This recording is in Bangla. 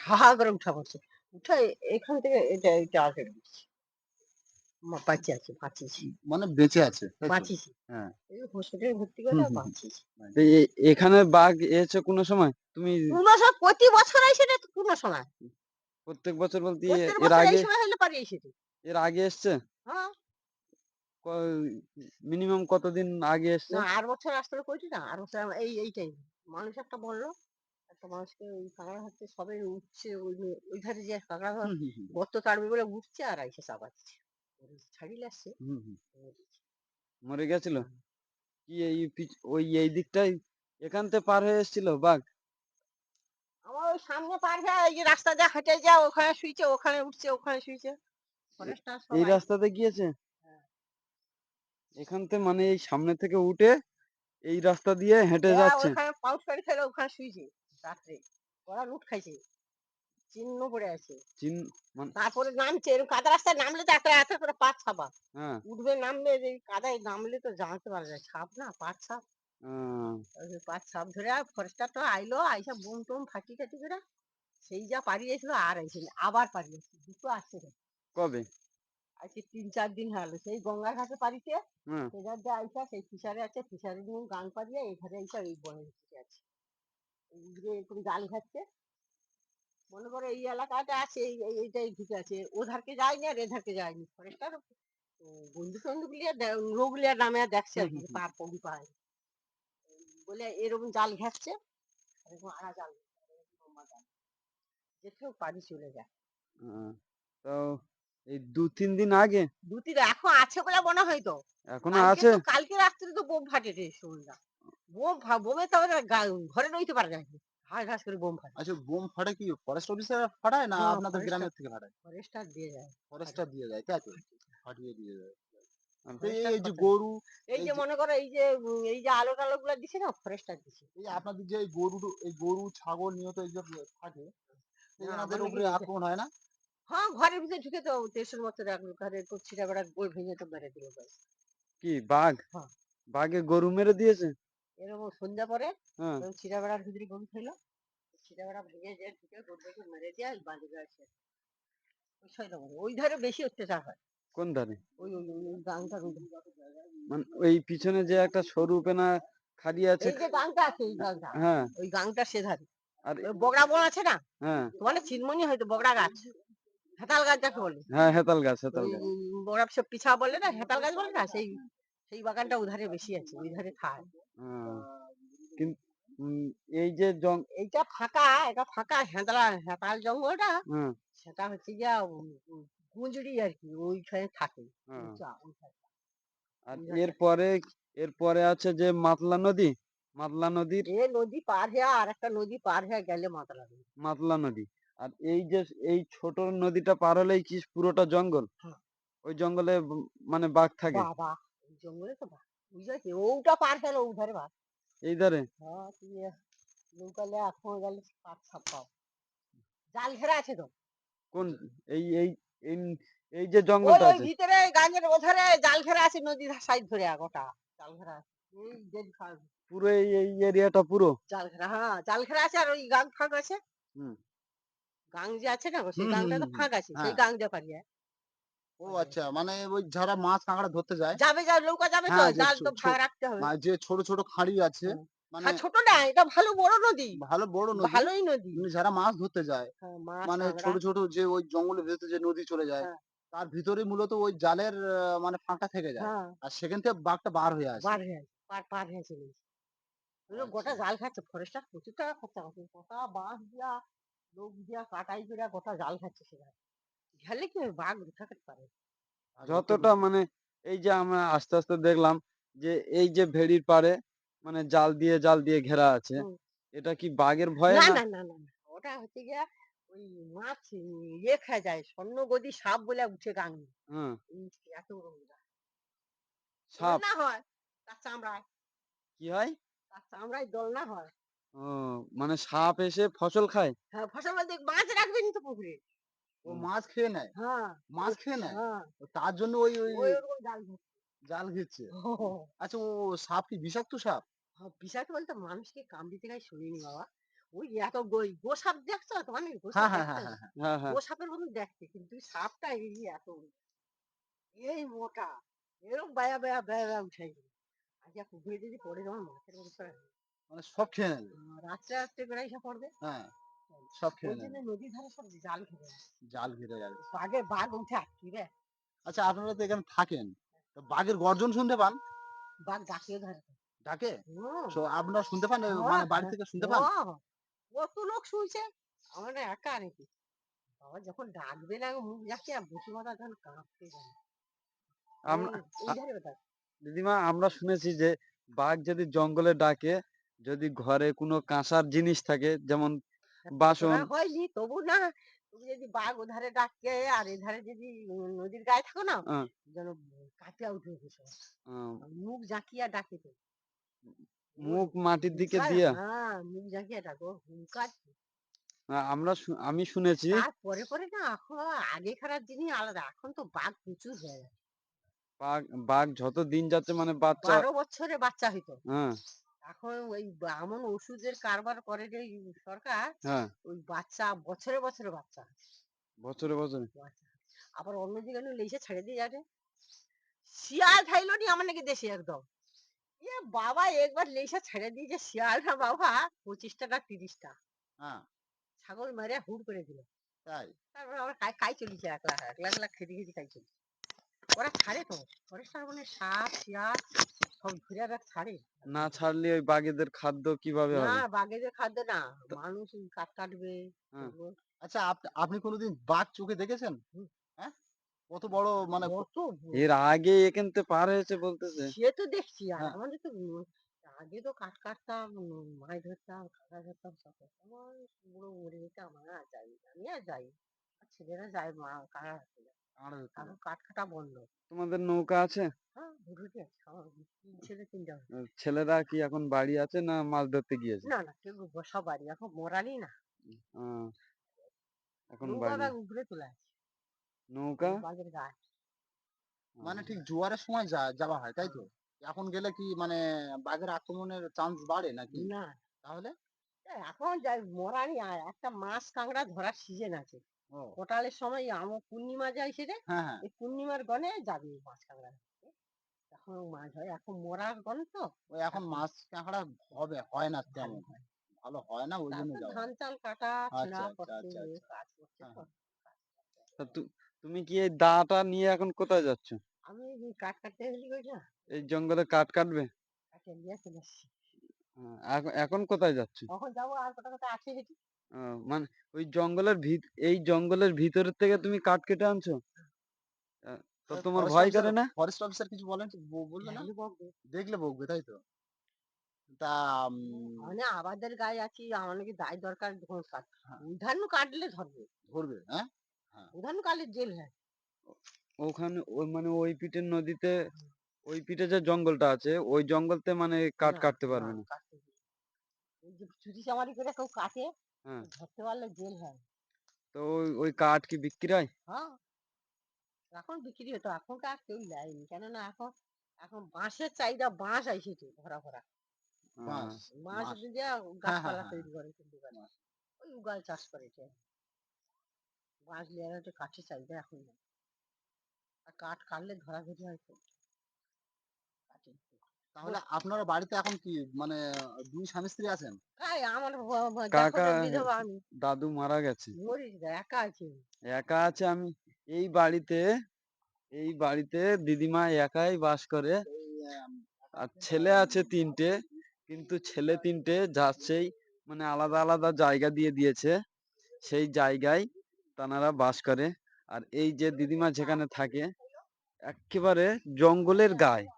হা হা করে উঠা পড়ছে উঠে এখান থেকে এটা এটা আগে দিচ্ছি। বাঁচিয়ে আছে বাঁচিয়েছি। মানে বেঁচে আছে বাঁচিয়েছি। হ্যাঁ। এই হসপিটালে ভর্তি করে তো এখানে বাঘ এসেছে কোনো সময়? তুমি কোনো সময় প্রতি বছর আসে না কোনো সময়। প্রত্যেক বছর বলতে এর আগে এর আগে এসছে? হ্যাঁ। মিনিমাম কতদিন আগে এসছে? না আর বছর আসতে কইছি না আর বছর এই এই টাইম মানুষ একটা বলল একটা মানুষকে ওই কাঁকড়া ধরতে সবে উঠছে ওই ওই ধারে যে কাঁকড়া হুম, গর্ত তাড়বে বলে উঠছে আর আইসে চাপাচ্ছে ছাড়িলে আসছে। মরে গেছিল? কি এই ওই এই দিকটাই? এখান থেকে পার হয়ে এসেছিল? বাঘ? আমার ওই সামনে পার হয়ে এই যে রাস্তা দিয়ে হেঁটে যা ওখানে শুইছে ওখানে উঠছে ওখানে শুইছে। এই রাস্তাতে গিয়েছে? হ্যাঁ। এখান থেকে মানে এই সামনে থেকে উঠে এই রাস্তা দিয়ে হেঁটে হ্যাঁ, যাচ্ছে। ওখানে পাউচ করে ফেলে ওখানে শুইছে। রাত্রে। ওরা লুট খাইছে। চিহ্ন পড়ে আছে। তারপরে নামছে এরকম কাদা রাস্তায় নামলে তো একটা একটা করে পাঁচ ছাপা উঠবে নামবে এই কাদায় নামলে তো জানতে পারা যায় ছাপ না পাঁচ ছাপ পাঁচ ছাপ ধরে ফরেস্টার তো আইলো আইসা বুম টুম ফাটি টাটি করে সেই যা পারিয়েছিল আর আইসেনি আবার পারিয়েছে দুটো আসছে। কবে? আজকে তিন চার দিন হলো সেই গঙ্গার ঘাটে পারিছে হ্যাঁ। সেধার দিয়ে আইসা সেই ফিশারে আছে ফিশারি নিয়ে গান পারিয়ে এধারে আইসা এই বনে আছে। এরকম জাল খাচ্ছে মনে করো এই এলাকাটা আছে এই এই- এইটাই ঢুকে আছে। ওধারকে যায়নি আর এধারকে যায়নি। ফরেস্টার বন্ধু টন্ধু লিয়ে লোক লিয়ে নামে আর দেখছে আর কি। পার পৌঁছি পায়। বলে এরকম জাল ঘাটছে এরকম আড়া জাল যেতেও পারি চলে যায়। তো এই দু তিন দিন আগে? দু তিন এখন আছে বলে মনে হয় তো। এখনও আছে? কালকে রাত্রে তো বোম ফাটে রে শুনলাম বোম ফা- বোমে তো গা- ঘরে রইতে পারে না ঘাস ঘাস করে বোম ফাটে আচ্ছা বোম ফাটে কি? ফরেস্ট অফিসার ফাটায় না হ্যাঁ, আপনাদের গ্রামের থেকে ফাটায়? ফরেস্টার দিয়ে যায় দিয়ে যায় তাই তো? ফাটিয়ে দিয়ে যায়। তো এই forester এই যে ফাটায়। গরু এই এই যে যে- মনে করো এই যে উম, এই যে আলো টালো গুলো দিছে না ফরেস্টার দিছে। এই যে আপনাদের যে এই গরু এই গরু ছাগল নিয়ত এই যে থাকে তো না, এনাদের আমার উপরে আক্রমণ হয় না? হ্যাঁ ঘরের ভিতরে ঢুকে তো তেসর মতো রাখল ঘরে তো ছিটা বেড়া বই ভেঙে তো মেরে দিল কি বাঘ? হ্যাঁ। বাঘে গরু মেরে দিয়েছে? এরকম সন্ধ্যা পরে হ্যাঁ। ছিটা বেড়ার ভিতরে গরু খেলো। ছিটা বেড়া ভেঙে যে ঢুকে গরুটাকে মেরে দিয়ে বাঁধে আসে ওই ধারে বেশি অত্যাচার হয়। কোন ধারে? ওই ওই। মানে ওই পিছনে যে একটা সরু পেনা খালি আছে। এই যে গাংটা আছে গাংটা হ্যাঁ। ওই গাংটা সে ধারে। আর বগড়া বন আছে না? হ্যাঁ। তোমার চিনমনি হয়তো বগড়া গাছ। হেতাল গাছ যাকে বলে। হ্যাঁ হেতাল গাছ হেতাল গাছ। বগড়া সব পিছা বলে না? হেতাল গাছ বলে না? সেই সেই বাগানটা ওধারে বেশি আছে ওই ধারে খায় এই যে জং এইটা ফাঁকা এটা ফাঁকা হেতালা হেতাল জঙ্গলটা হ্যাঁ। সেটা হচ্ছে গিয়া উম, আর কি ওইখানে থাকে। হ্যাঁ। আর এরপরে এরপরে আছে যে মাতলা নদী মাতলা নদীর এ নদী পার হয়ে আর একটা নদী পার হয়ে গেলে মাতলা নদী। মাতলা নদী। আর এই যে এই ছোট নদীটা পার হলেই কি পুরোটা জঙ্গল? হ্যাঁ। ওই জঙ্গলে মানে বাঘ থাকে? বাবা। জঙ্গলে তো বুঝেছি ওটা পার হলো ও ধারে বাঘ এই ধারে হ্যাঁ তুই নৌকালে এখন গেলে পাঁচ ছাপ পাও। জাল ঘেরা আছে তো। কোন এই এই এই- যে জঙ্গলটা ওই ভিতরে গাঙ্গের ওধারে জাল ঘেরা আছে নদীর সাইড ধরে গোটা। জাল ঘেরা আছে। এই যে পুরো এই এরিয়াটা পুরো? জাল ঘেরা হ্যাঁ জাল ঘেরা আছে আর ওই গাং ফাঁক আছে। হুম। গাং যে আছে না সেই গাংটা তো ফাঁক আছে সেই হ্যাঁ। গাং দিয়ে পারিয়ে ও আচ্ছা মানে ওই যারা মাছ কাঁকড়া ধরতে যায় যাবে যা নৌকা যাবে তো হ্যাঁ, যে জাল তো ছো- রাখতে হবে মা- যে ছোট ছোট খাঁড়ি আছে হ্যাঁ। মানে আর ছোট না এটা ভালো বড় নদী ভালো বড় নদী ভালোই নদী কিন্তু যারা মাছ ধরতে যায় হ্যাঁ, মাছ মানে কাঁকড়া। ছোট ছোট যে ওই জঙ্গলের ভেতরে যে নদী চলে যায় হ্যাঁ। তার ভিতরে মূলত ওই জালের আহ, মানে ফাঁকা থেকে যায় হ্যাঁ আর সেখান থেকে বাঘটা বার হয়ে আসে পার হয়ে পার পার হয়ে চলে। ওগুলো গোটা আচ্ছা। জাল খাচ্ছে ফরেস্টার প্রচুর টাকা খরচা করছে গোটা বাঁশ দিয়া লোক দিয়া কাটাই করে গোটা জাল খাচ্ছে সেখানে গেলে কি হবে? বাঘ উঠা পারে যতটা মানে এই যে আমরা আস্তে আস্তে দেখলাম যে এই যে ভেড়ির পারে মানে জাল দিয়ে জাল দিয়ে ঘেরা আছে হুম। এটা কি বাঘের ভয়ে না না? না না না না, ওটা হচ্ছে গিয়া ওই মাছ ইয়ে খায় যায় স্বর্ণ গদি সাপ বলে উঠে গাং হ্যাঁ এত বড়। সাপ দোলনা হয় তার চামড়ায়। কি হয়? তার চামড়ায় দোলনা হয়। ও মানে সাপ এসে ফসল খায়? হ্যাঁ ফসল বলতে মাছ রাখবেনি তো পুকুরে। ও মাছ খেয়ে নেয়? হ্যাঁ মাছ খেয়ে নেয়? হ্যাঁ। তার জন্য ওই ওই জাল। ঘিরছে আচ্ছা ও সাপ কি? বিষাক্ত সাপ? বিষাক্ত বলতে মানুষকে কামড়িতে গায়ে শুনিনি বাবা। ওই এত গই গোসাপ দেখছ? তোমার গোসাপ হ্যাঁ হ্যাঁ মতন দেখতে কিন্তু সাপটা এই এত এই মোটা এরকম বায়া বায়া বায়া বায়া উঠাই আজ এক উঠে যদি পড়ে যেমন মাছের মতো মানে সব খেয়ে নেবে? রাত্রে রাত্রে করে এসে পড়বে। হ্যাঁ। সব খেয়ে জন্য নদীর ধারে সব জাল খেতে জাল ঘিরে বাঘে বাঘ উঠে আটকি রে। আচ্ছা আপনারা তো এখানে থাকেন। তো বাঘের গর্জন শুনতে পান? বাঘ ধরে। ডাকে। তো আপনারা শুনতে পান? মানে বাড়ি থেকে শুনতে পান? কত লোক শুনছে। আমার একা নাকি। বাবা যখন ডাকবে না মুখ যাচ্ছে আর বসে মাথা যখন কাঁপতে যাবে। দিদিমা আমরা শুনেছি যে বাঘ যদি জঙ্গলে ডাকে যদি ঘরে কোনো কাঁসার জিনিস থাকে যেমন বাসন। হয়নি তবু না তুমি যদি বাঘ ওধারে ডাকে আর এধারে যদি নদীর গায়ে থাকো না। যেন কাটিয়া উঠে আহ, মুখ জাঁকিয়া ডাকে তো। মুখ মাটির দিকে দিয়া। হ্যাঁ মুখ জাঁকিয়া ডাকো হুঙ্কার। আমরা আমি শুনেছি পরে পরে না এখন আগে খারাপ জিনিস আলাদা এখন তো বাঘ প্রচুর হয়ে গেছে। বাঘ বাঘ যত দিন যাচ্ছে মানে বাচ্চা বারো বছরে বাচ্চা হইতো। হ্যাঁ। এখন ওই এমন ওষুধের কারবার করে যে সরকার হ্যাঁ। ওই বাচ্চা বছরে বছরে বাচ্চা। বছরে বছরে। আবার অন্য দিকে লেসে ছেড়ে দিয়ে যাবে। শিয়াল খাইলো নি আমার নাকি দেশে একদম। এ বাবা একবার লেসা ছেড়ে দিয়েছে শিয়ালটা বাবা পঁচিশটা না তিরিশটা। হ্যাঁ। ছাগল মেরে হুড় করে দিল। তাই? তারপর আবার খাই খাই চলিছে একলা একলা একলা খেতে খেতে খাই চলিছে ওরা ছাড়ে তো। ফরেস্টার মানে সাপ শিয়াল সব ঘুরে ছাড়ে না। ছাড়লে ওই বাঘেদের খাদ্য কীভাবে হবে? না বাঘেদের খাদ্য না মানুষ কাট কাটবে হ্যাঁ। আচ্ছা আপ- আপনি কোনোদিন বাঘ চোখে দেখেছেন? হ্যাঁ? কত বড় মানে কত এর আগে এখান থেকে পার হয়েছে বলতেছে। সে তো দেখছি আর হ্যাঁ। আমাদের তো আগে তো কাঠ কাটতাম মাছ ধরতাম কাঁকড়া ধরতাম সব আমার পুরো মরে যেতে আমার আর যাই আমি আর যাই ছেলেরা যায় মা আড়ে হতে কাঠ কাটা বন্ধ। তোমাদের নৌকা আছে? হ্যাঁ ছেলেরা কি এখন বাড়ি আছে না মাছ ধরতে গিয়েছে? না না কেউ বসা বাড়ি এখন মরালি না। এখন বাড়ি উপরে তোলা আছে। নৌকা? মানে ঠিক জোয়ারের সময় যা- যাওয়া হয় তাই তো? এখন গেলে কি মানে বাঘের আক্রমণের চান্স বাড়ে নাকি? না। তাহলে? এখন যাই মরানি আর একটা মাছ কাঁকড়া ধরার সিজন আছে। কোটালের সময় আমার পূর্ণিমা যায় সেটা হ্যাঁ হ্যাঁ। এই পূর্ণিমার গনে যাবে মাছ কাঁকড়া। ধরতে। এখন মাছ হয়। এখন মরার তো ওই এখন মাছ কাঁকড়া হবে হয় না তেমন। ভালো হয়। না ওই জন্য যাওয়া ধান চাল কাটা আচ্ছা, আচ্ছা, করতে আচ্ছা, আচ্ছা। কাজ করতে হ্যাঁ, তো। তা তু- তুমি কি এই দাটা নিয়ে এখন কোথায় যাচ্ছ? আমি এই কাঠ কাটতে গেলি কই না এই জঙ্গলে কাঠ কাটবে? কাটে নিয়ে চলে আসছি আহ, এখন- এখন কোথায় যাচ্ছ? কখন যাব আর কটা কথা আছে আহ, মানে ওই জঙ্গলের ভিত এই জঙ্গলের ভিতরের থেকে তুমি কাঠ কেটে আনছো? তো তোমার ভয় করে না? ফরেস্ট অফিসার কিছু বলেন বলবে না? দেখলে বকবে। তাই তো? তা মানে আমাদের গায়ে আছি আমার নাকি দায় দরকার কাট। হ্যাঁ। উধানু কাটলে ধরবে। ধরবে হ্যাঁ? উধানু কাটলে জেল হয়। ওখানে ওই মানে ওই পিঠের নদীতে ওই পিঠে যে জঙ্গলটা আছে ওই জঙ্গলতে মানে কাঠ কাটতে পারবে না চুরি চামারি করে কেউ কাটে হ্যাঁ। ধরতে পারলে জেল হয়। তো ওই ওই কাঠ কি বিক্রি হয়? হ্যাঁ। এখন বিক্রি হতো এখন তো আর কেউ নেয়নি। কেননা এখন এখন বাঁশের চাহিদা বাঁশ আইসেছে ভরা ভরা। বাঁশ। দিয়ে গাছপালা হ্যাঁ, তৈরি করে কিন্তু করে। ওই উগাল চাষ করেছে বাঁশ লিয়ার হচ্ছে কাঠের চাহিদা এখন নেই। আর কাঠ কাটলে ধরাধরি হয়তো কাঠের তাহলে আপনার বাড়িতে এখন কি মানে দুই স্বামী স্ত্রী আছেন? কাকা দাদু মারা গেছে। একা আছি একা আছে আমি। এই বাড়িতে এই বাড়িতে দিদিমা একাই বাস করে। আর ছেলে আছে তিনটে, কিন্তু ছেলে তিনটে যাচ্ছেই মানে আলাদা আলাদা জায়গা দিয়ে দিয়েছে। সেই জায়গায় তানারা বাস করে। আর এই যে দিদিমা যেখানে থাকে, একেবারে জঙ্গলের গায়ে।